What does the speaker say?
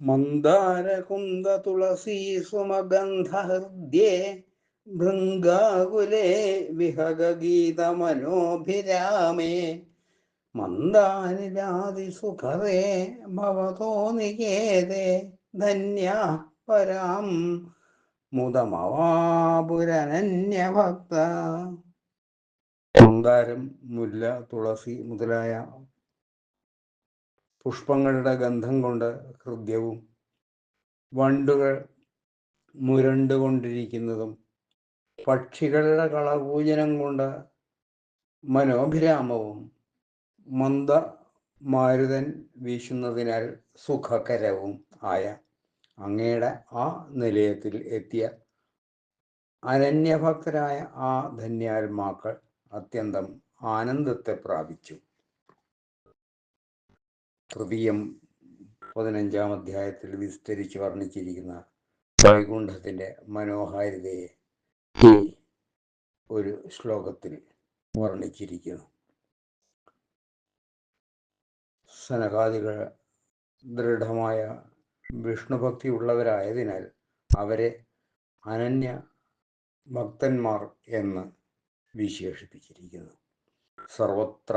മന്ദാരകുന്ദ തുളസീ സുമഗന്ധഹൃദ്യേ ഭൃംഗാകുലേ വിഹഗീതമനോഭിരാമേ മന്ദാനിരാതിസുഖതേ ഭവതോ നികേതേ ധന്യ പരാം മുദമവാപുരനന്യഭക്ത. മന്ദാരം മുല്ല തുളസി മുതലായ പുഷ്പങ്ങളുടെ ഗന്ധം കൊണ്ട് ഹൃദ്യവും വണ്ടുകൾ മുരണ്ടുകൊണ്ടിരിക്കുന്നതും പക്ഷികളുടെ കളകൂജനം കൊണ്ട് മനോഭിരാമവും മന്ദ മാരുതൻ വീശുന്നതിനാൽ സുഖകരവും ആയ അങ്ങയുടെ ആ നിലയത്തിൽ എത്തിയ അനന്യഭക്തരായ ആ ധന്യാത്മാക്കൾ അത്യന്തം ആനന്ദത്തെ പ്രാപിച്ചു. തൃതീയം പതിനഞ്ചാം അധ്യായത്തിൽ വിസ്തരിച്ച് വർണിച്ചിരിക്കുന്ന വൈകുണ്ഠത്തിന്റെ മനോഹാരിതയെ ഒരു ശ്ലോകത്തിൽ വർണിച്ചിരിക്കുന്നു. സനകാദികൾ ദൃഢമായ വിഷ്ണുഭക്തി ഉള്ളവരായതിനാൽ അവരെ അനന്യ ഭക്തന്മാർ എന്ന് വിശേഷിപ്പിച്ചിരിക്കുന്നു. സർവത്ര